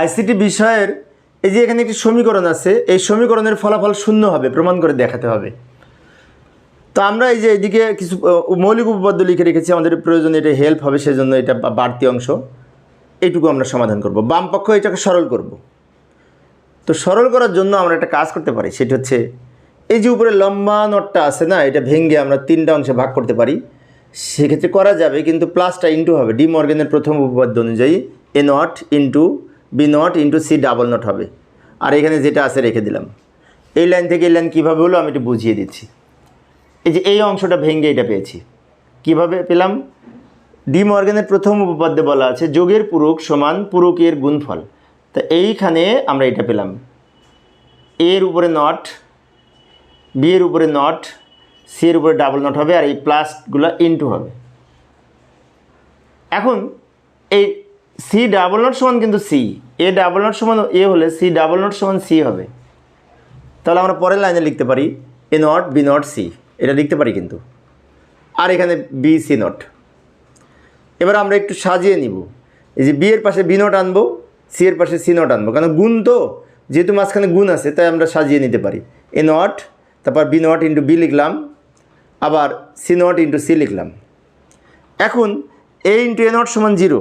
ICT বিষয়ের এই যে এখানে একটি সমীকরণ আছে, এই সমীকরণের ফলাফল শূন্য হবে, প্রমাণ করে দেখাতে হবে। তো আমরা এই যে এদিকে কিছু মৌলিক উপপাদ্য লিখে রেখেছি, আমাদের প্রয়োজনে এটা হেল্প হবে, সেজন্য এটা বাড়তি অংশ। এইটুকু আমরা সমাধান করব। বাম পক্ষ এটাকে সরল করব। তো সরল করার জন্য আমরা একটা কাজ করতে পারি, সেটা হচ্ছে, এই যে উপরে লম্বা নটটা আছে না, এটা ভেঙে আমরা তিনটা অংশে ভাগ করতে পারি। সেক্ষেত্রে করা যাবে, কিন্তু প্লাসটা ইন্টু হবে ডি মর্গেনের প্রথম উপপাদ্য অনুযায়ী A not into B not into C double not হবে। আর এখানে যেটা আছে রেখে দিলাম। এই লাইন থেকে এই লাইন কীভাবে হলো আমি একটু বুঝিয়ে দিচ্ছি। এই যে এই অংশটা ভেঙে এটা পেয়েছি। কীভাবে পেলাম? ডি মর্গানের প্রথম উপপাদ্যে বলা আছে, যোগের পুরুক সমান পূরকের গুণফল। তা এইখানে আমরা এটা পেলাম। এর উপরে নট, বি এর উপরে নট, সি এর উপরে ডাবল নট হবে, আর এই প্লাসগুলো ইনটু হবে। এখন এই সি ডাবল নট সমান কিন্তু সি এ ডাবল নট সমান এ হলে সি ডাবল নট সমান সি হবে। তাহলে আমরা পরের লাইনে লিখতে পারি A not B not C এটা লিখতে পারি কিন্তু। আর এখানে বি সি নট এবার আমরা একটু সাজিয়ে নিব। এই যে বি এর পাশে বি নট আনব সি এর পাশে সি নট আনব। কারণ গুণ তো, যেহেতু মাঝখানে গুণ আছে, তাই আমরা সাজিয়ে নিতে পারি। এ নট তারপর বি নট ইন্টু বি লিখলাম। আবার সি নট ইন্টু সি লিখলাম। এখন এ ইন্টু এ নট সমান জিরো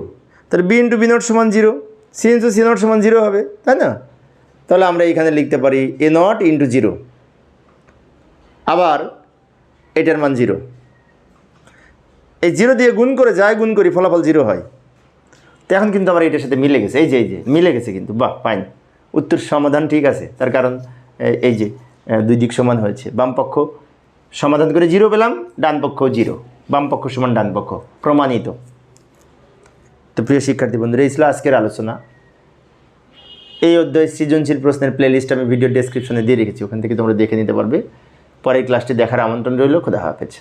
তাহলে বি ইন্টু বি নট সমান zero C into C not সমান জিরো হবে, তাই না? তাহলে আমরা এখানে লিখতে পারি এ নট ইন্টু জিরো আবার এটার মান জিরো এই জিরো দিয়ে গুণ করে যায়, গুণ করি ফলাফল জিরো হয়। তো এখন কিন্তু আমার এটার সাথে মিলে গেছে, এই যে এই যে, মিলে গেছে কিন্তু, বাহ ফাইন উত্তর সমাধান ঠিক আছে, তার কারণ এই যে দুই দিক সমান হয়েছে। বাম পক্ষ সমাধান করে জিরো পেলাম, ডান পক্ষ জিরো বাম পক্ষ সমান ডান পক্ষ, প্রমাণিত। তো প্রিয় শিক্ষার্থী বন্ধুরা, এই ছিল আজকের আলোচনা। এই অধ্যায় সৃজনশীল প্রশ্নের প্লেলিস্ট আমি ভিডিও ডেসক্রিপশনে দিয়ে রেখেছি, ওখান থেকে তোমরা দেখে নিতে পারবে। পরের ক্লাসটি দেখার আমন্ত্রণ রইল, খোদা হাফেজ।